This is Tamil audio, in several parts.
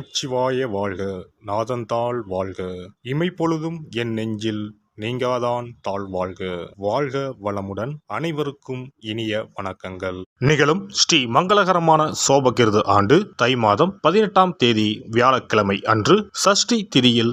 நமச்சிவாய வாழ்க நாதந்தாள் வாழ்க. இமைப்பொழுதும் என் நெஞ்சில் நீங்காதான் தாழ் வாழ்க. வாழ்க வளமுடன் அனைவருக்கும் இனிய வணக்கங்கள். நிகழும் ஸ்ரீ மங்களகரமான சோபகிருது ஆண்டு தை மாதம் பதினெட்டாம் தேதி வியாழக்கிழமை அன்று சஷ்டி திதியில்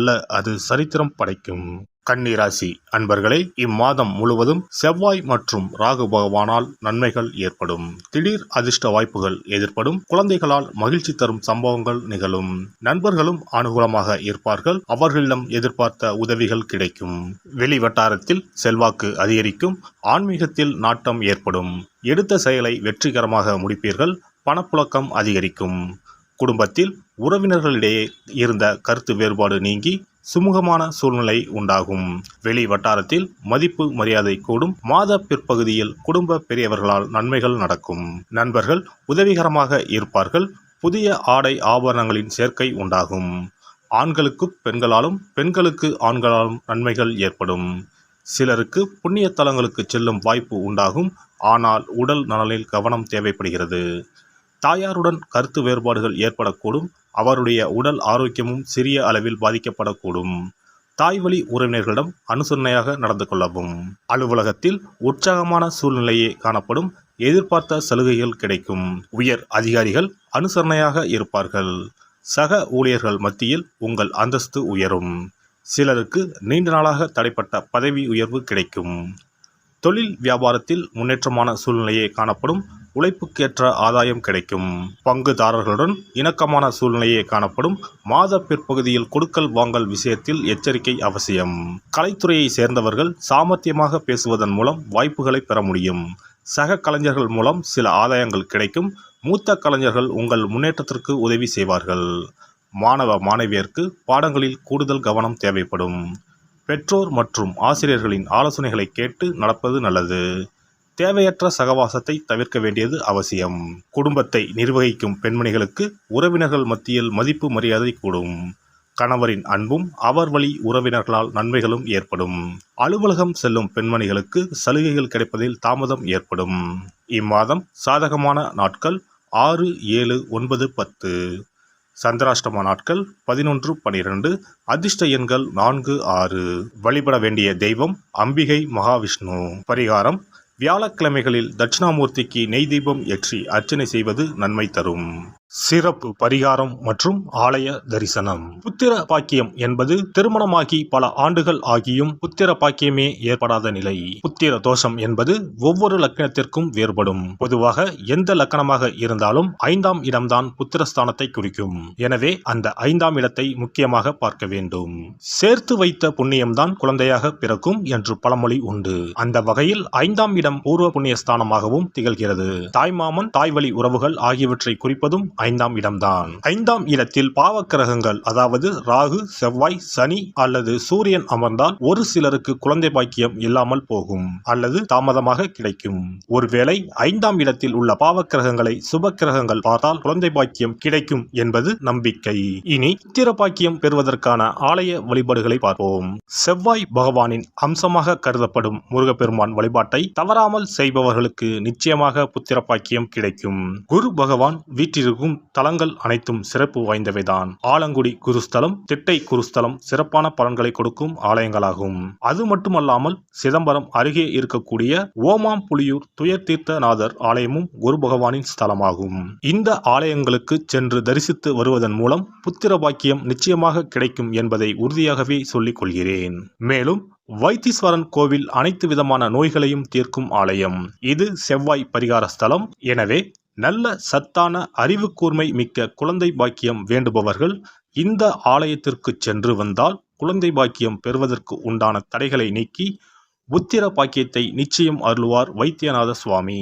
அது சரித்திரம் படைக்கும். கன்னிராசி அன்பர்களே இம்மாதம் முழுவதும் செவ்வாய் மற்றும் ராகு பகவானால் நன்மைகள் ஏற்படும். திடீர் அதிர்ஷ்ட வாய்ப்புகள் எதிர்ப்படும். குழந்தைகளால் மகிழ்ச்சி தரும் சம்பவங்கள் நிகழும். நண்பர்களும் அனுகூலமாக இருப்பார்கள். அவர்களிடம் எதிர்பார்த்த உதவிகள் கிடைக்கும். வெளி வட்டாரத்தில் செல்வாக்கு அதிகரிக்கும். ஆன்மீகத்தில் நாட்டம் ஏற்படும். எடுத்த செயலை வெற்றிகரமாக முடிப்பீர்கள். பணப்புழக்கம் அதிகரிக்கும். குடும்பத்தில் உறவினர்களிடையே இருந்த கருத்து வேறுபாடு நீங்கி சுமூகமான சூழ்நிலை உண்டாகும். வெளி வட்டாரத்தில் மதிப்பு மரியாதை கூடும். மாத பிற்பகுதியில் குடும்ப பெரியவர்களால் நன்மைகள் நடக்கும். நண்பர்கள் உதவிகரமாக இருப்பார்கள். புதிய ஆடை ஆபரணங்களின் சேர்க்கை உண்டாகும். ஆண்களுக்கு பெண்களாலும் பெண்களுக்கு ஆண்களாலும் நன்மைகள் ஏற்படும். சிலருக்கு புண்ணிய தலங்களுக்கு செல்லும் வாய்ப்பு உண்டாகும். ஆனால் உடல் நலனில் கவனம் தேவைப்படுகிறது. தாயாருடன் கருத்து வேறுபாடுகள் ஏற்படக்கூடும். அவருடைய உடல் ஆரோக்கியமும் சிறிய அளவில் பாதிக்கப்படக்கூடும். தாய்வழி உறவினர்களிடம் அனுசரணையாக நடந்து கொள்ளவும். அலுவலகத்தில் உற்சாகமான சூழ்நிலையே காணப்படும். எதிர்பார்த்த சலுகைகள் கிடைக்கும். உயர் அதிகாரிகள் அனுசரணையாக இருப்பார்கள். சக ஊழியர்கள் மத்தியில் உங்கள் அந்தஸ்து உயரும். சிலருக்கு நீண்ட நாளாக தடைப்பட்ட பதவி உயர்வு கிடைக்கும். தொழில் வியாபாரத்தில் முன்னேற்றமான சூழ்நிலையே காணப்படும். உழைப்புக்கேற்ற ஆதாயம் கிடைக்கும். பங்குதாரர்களுடன் இணக்கமான சூழ்நிலையே காணப்படும். மாத பிற்பகுதியில் கொடுக்கல் வாங்கல் விஷயத்தில் எச்சரிக்கை அவசியம். கலைத்துறையை சேர்ந்தவர்கள் சாமர்த்தியமாக பேசுவதன் மூலம் வாய்ப்புகளை பெற முடியும். சக கலைஞர்கள் மூலம் சில ஆதாயங்கள் கிடைக்கும். மூத்த கலைஞர்கள் உங்கள் முன்னேற்றத்திற்கு உதவி செய்வார்கள். மாணவ மாணவியருக்கு பாடங்களில் கூடுதல் கவனம் தேவைப்படும். பெற்றோர் மற்றும் ஆசிரியர்களின் ஆலோசனைகளை கேட்டு நடப்பது நல்லது. தேவையற்ற சகவாசத்தை தவிர்க்க வேண்டியது அவசியம். குடும்பத்தை நிர்வகிக்கும் பெண்மணிகளுக்கு உறவினர்கள் மத்தியில் மதிப்பு மரியாதை கூடும். கணவரின் அன்பும் அவர் வழி உறவினர்களால் நன்மைகளும் ஏற்படும். அலுவலகம் செல்லும் பெண்மணிகளுக்கு சலுகைகள் கிடைப்பதில் தாமதம் ஏற்படும். இம்மாதம் சாதகமான நாட்கள் ஆறு ஏழு ஒன்பது பத்து. சந்திராஷ்டம நாட்கள் பதினொன்று பனிரெண்டு. அதிர்ஷ்ட எண்கள் நான்கு ஆறு. வழிபட வேண்டிய தெய்வம் அம்பிகை மகாவிஷ்ணு. பரிகாரம் வியாழக்கிழமைகளில் தட்சிணாமூர்த்திக்கு நெய் தீபம் ஏற்றி அர்ச்சனை செய்வது நன்மை தரும். சிறப்பு பரிகாரம் மற்றும் ஆலய தரிசனம். புத்திர பாக்கியம் என்பது திருமணமாகி பல ஆண்டுகள் ஆகியும் புத்திர பாக்கியமே ஏற்படாத நிலை. புத்திர தோஷம் என்பது ஒவ்வொரு லக்கணத்திற்கும் வேறுபடும். பொதுவாக எந்த லக்கணமாக இருந்தாலும் ஐந்தாம் இடம்தான் புத்திரஸ்தானத்தை குறிக்கும். எனவே அந்த ஐந்தாம் இடத்தை முக்கியமாக பார்க்க வேண்டும். சேர்த்து வைத்த புண்ணியம்தான் குழந்தையாக பிறக்கும் என்று பழமொழி உண்டு. அந்த வகையில் ஐந்தாம் இடம் பூர்வ புண்ணிய ஸ்தானமாகவும் திகழ்கிறது. தாய்மாமன் தாய்வழி உறவுகள் ஆகியவற்றை குறிப்பதும் ஐந்தாம் இடம்தான். ஐந்தாம் இடத்தில் பாவக்கிரகங்கள் அதாவது ராகு செவ்வாய் சனி அல்லது சூரியன் அமர்ந்தால் ஒரு சிலருக்கு குழந்தை பாக்கியம் இல்லாமல் போகும் அல்லது தாமதமாக கிடைக்கும். ஒருவேளை ஐந்தாம் இடத்தில் உள்ள பாவக்கிரகங்களை சுப கிரகங்கள் பார்த்தால் குழந்தை பாக்கியம் கிடைக்கும் என்பது நம்பிக்கை. இனி புத்திர பாக்கியம் பெறுவதற்கான ஆலய வழிபாடுகளை பார்ப்போம். செவ்வாய் பகவானின் அம்சமாக கருதப்படும் முருகப்பெருமான் வழிபாட்டை தவறாமல் செய்பவர்களுக்கு நிச்சயமாக புத்திர பாக்கியம் கிடைக்கும். குரு பகவான் இருக்கும் தலங்கள் அனைத்தும் சிறப்பு வாய்ந்தவைதான். ஆலங்குடி குருஸ்தலம் திட்டை குருஸ்தலம் சிறப்பான பலன்களை கொடுக்கும் ஆலயங்களாகும். அது மட்டுமல்லாமல் சிதம்பரம் அருகே இருக்கக்கூடிய ஓமாம் புலியூர் துயர்தீர்த்தநாதர் ஆலயமும் குரு பகவானின் ஸ்தலமாகும். இந்த ஆலயங்களுக்கு சென்று தரிசித்து வருவதன் மூலம் புத்திர பாக்கியம் நிச்சயமாக கிடைக்கும் என்பதை உறுதியாகவே சொல்லிக் கொள்கிறேன். மேலும் வைத்தீஸ்வரன் கோவில் அனைத்து விதமான நோய்களையும் தீர்க்கும் ஆலயம். இது செவ்வாய் பரிகார ஸ்தலம். எனவே நல்ல சத்தான அறிவு கூர்மை மிக்க குழந்தை பாக்கியம் வேண்டுபவர்கள் இந்த ஆலயத்திற்கு சென்று வந்தால் குழந்தை பாக்கியம் பெறுவதற்கு உண்டான தடைகளை நீக்கி புத்திர பாக்கியத்தை நிச்சயம் அருள்வார் வைத்தியநாத சுவாமி.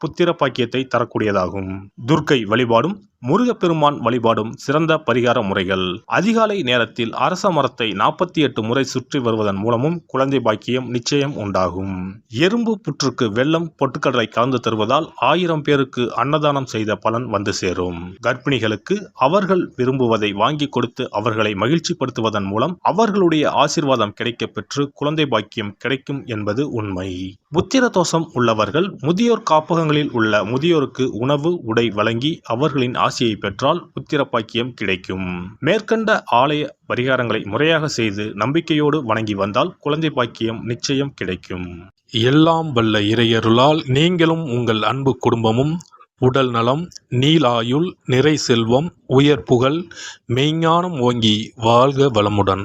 புத்திர பாக்கியத்தை தரக்கூடியதாகும். துர்க்கை வழிபாடும் முருகப்பெருமான் வழிபாடும் சிறந்த பரிகார முறைகள். அதிகாலை நேரத்தில் அரச மரத்தை நாற்பத்தி எட்டு முறை சுற்றி வருவதன் மூலமும் குழந்தை பாக்கியம் நிச்சயம் உண்டாகும். எறும்பு புற்றுக்கு வெள்ளம் பொட்டுக்கடலை கலந்து தருவதால் ஆயிரம் பேருக்கு அன்னதானம் செய்த பலன் வந்து சேரும். கர்ப்பிணிகளுக்கு அவர்கள் விரும்புவதை வாங்கி கொடுத்து அவர்களை மகிழ்ச்சிப்படுத்துவதன் மூலம் அவர்களுடைய ஆசிர்வாதம் கிடைக்கப் பெற்று குழந்தை பாக்கியம் கிடைக்கும் என்பது உண்மை. புத்திர தோஷம் உள்ளவர்கள் முதியோர் காப்பகங்களில் உள்ள முதியோருக்கு உணவு உடை வழங்கி அவர்களின் ஆசையை பெற்றால் புத்திர பாக்கியம் கிடைக்கும். மேற்கண்ட ஆலய பரிகாரங்களை முறையாக செய்து நம்பிக்கையோடு வணங்கி வந்தால் குழந்தை பாக்கியம் நிச்சயம் கிடைக்கும். எல்லாம் வல்ல இறையருளால் நீங்களும் உங்கள் அன்பு குடும்பமும் உடல் நலம் நீலாயுள் நிறை செல்வம் உயர் புகழ் மெய்ஞானம் ஓங்கி வாழ்க வளமுடன்.